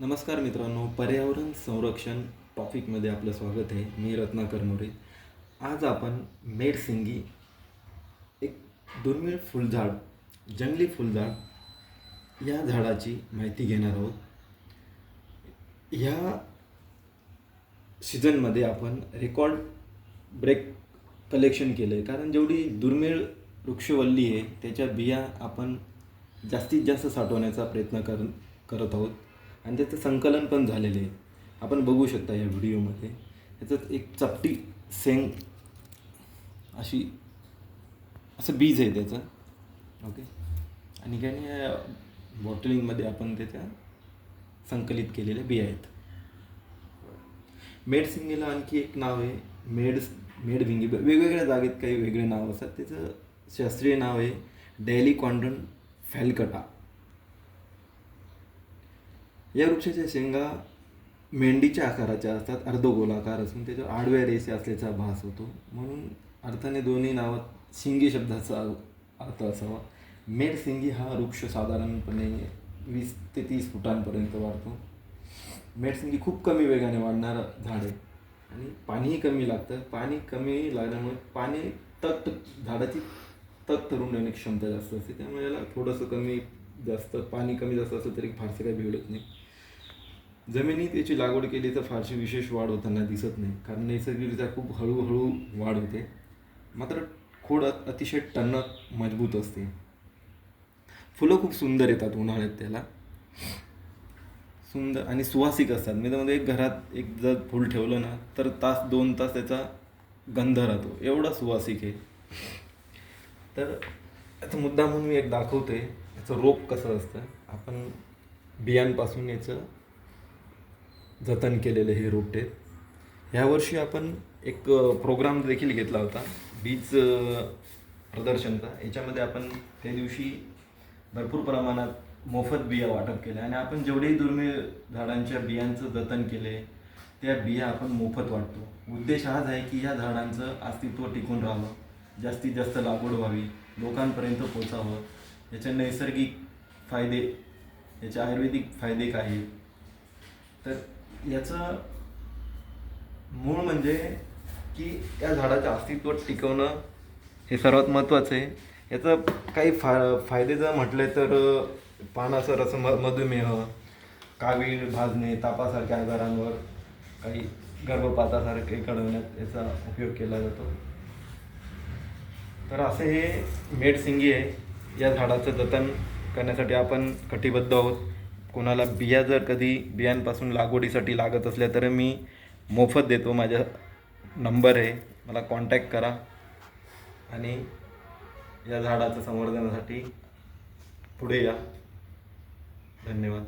नमस्कार मित्रांनो पर्यावरण संरक्षण टॉपिकमध्ये आपलं स्वागत आहे. मी रत्नाकर मोरे. आज आपण मेडसिंगी एक दुर्मिळ फुलझाड जंगली फुलझाड या झाडाची माहिती घेणार आहोत. ह्या सीझनमध्ये आपण रेकॉर्ड ब्रेक कलेक्शन केलं आहे कारण जेवढी दुर्मिळ वृक्षवल्ली आहे त्याच्या बिया आपण जास्तीत जास्त साठवण्याचा प्रयत्न कर करत आहोत. आणि त्याचं संकलन पण झालेलं आहे. आपण बघू शकता या व्हिडिओमध्ये. त्याचं एक चपटी सेंग अशी असं बीज आहे त्याचं. ओके? आणि काय या बॉटलिंगमध्ये आपण त्याच्या संकलित केलेल्या बिया आहेत. मेडसिंगेला आणखी एक नाव आहे. मेड मेडभिंगी वेगवेगळ्या जागेत काही वेगळे नाव असतात. त्याचं शास्त्रीय नाव आहे डेली कॉन्डन फॅलकटा. या वृक्षाच्या शेंगा मेंढीच्या आकाराच्या असतात अर्धगोलाकार असून त्याच्यावर आडव्या रेषे असल्याचा भास होतो. म्हणून अर्थाने दोन्ही नावात शिंगी शब्दाचा अर्थ असावा. मेडसिंगी हा वृक्ष साधारणपणे वीस ते तीस फुटांपर्यंत वाढतो. मेडसिंगी खूप कमी वेगाने वाढणारं झाड आहे. आणि पाणीही कमी लागतं. पाणी कमी लागल्यामुळे पाणी तट झाडाची तट धरून येण्याची क्षमता जास्त असते. त्यामुळे याला थोडंसं कमी जास्त पाणी कमी जास्त असलं तरी फारसं काही बिघडत नाही. जमिनीत याची लागवड केली तर फारशी विशेष वाढ होताना दिसत नाही. कारण नैसर्गिकरित्या खूप हळूहळू वाढ होते. मात्र खोड अतिशय टणक मजबूत असते. फुलं खूप सुंदर येतात उन्हाळ्यात त्याला. सुंदर आणि सुवासिक असतात. मी त्यामध्ये एक घरात एक जर फूल ठेवलं ना तर तास दोन तास त्याचा गंध राहतो. एवढा सुवासिक आहे. तर याचा मुद्दा म्हणून मी एक दाखवते. याचं रोप कसं असतं? आपण बियांपासून याचं जतन केलेले हे रोपटे ह्यावर्षी आपण एक प्रोग्राम देखील घेतला होता बीज प्रदर्शनचा. याच्यामध्ये आपण त्या दिवशी भरपूर प्रमाणात मोफत बिया वाटप केल्या आणि आपण जेवढेही दुर्मिळ झाडांच्या बियांचं जतन केले त्या बिया आपण मोफत वाटतो. उद्देश हाच आहे की ह्या झाडांचं अस्तित्व टिकून राहावं जास्तीत जास्त लागवड व्हावी लोकांपर्यंत पोचावं. याचे नैसर्गिक फायदे याचे आयुर्वेदिक फायदे काय तर याचं मूळ म्हणजे की या झाडाचं अस्तित्व टिकवणं हे सर्वात महत्त्वाचं आहे. याचं काही फा फायदे जर म्हटले तर पानाचं रस म मधुमेह कावीळ भाजणे तापासारख्या आजारांवर काही गर्भपातासारखे घडवण्यात याचा उपयोग केला जातो. तर असे हे मेडसिंगी आहे. या झाडाचं जतन करण्यासाठी आपण कटिबद्ध आहोत. कोणाला बिया जर कधी बियांपासून लागवडीसाठी लागत असल्या तर मी मोफत देतो. माझा नंबर आहे. मला कॉन्टॅक्ट करा. आणि या झाडाचं संवर्धनासाठी पुढे या. धन्यवाद.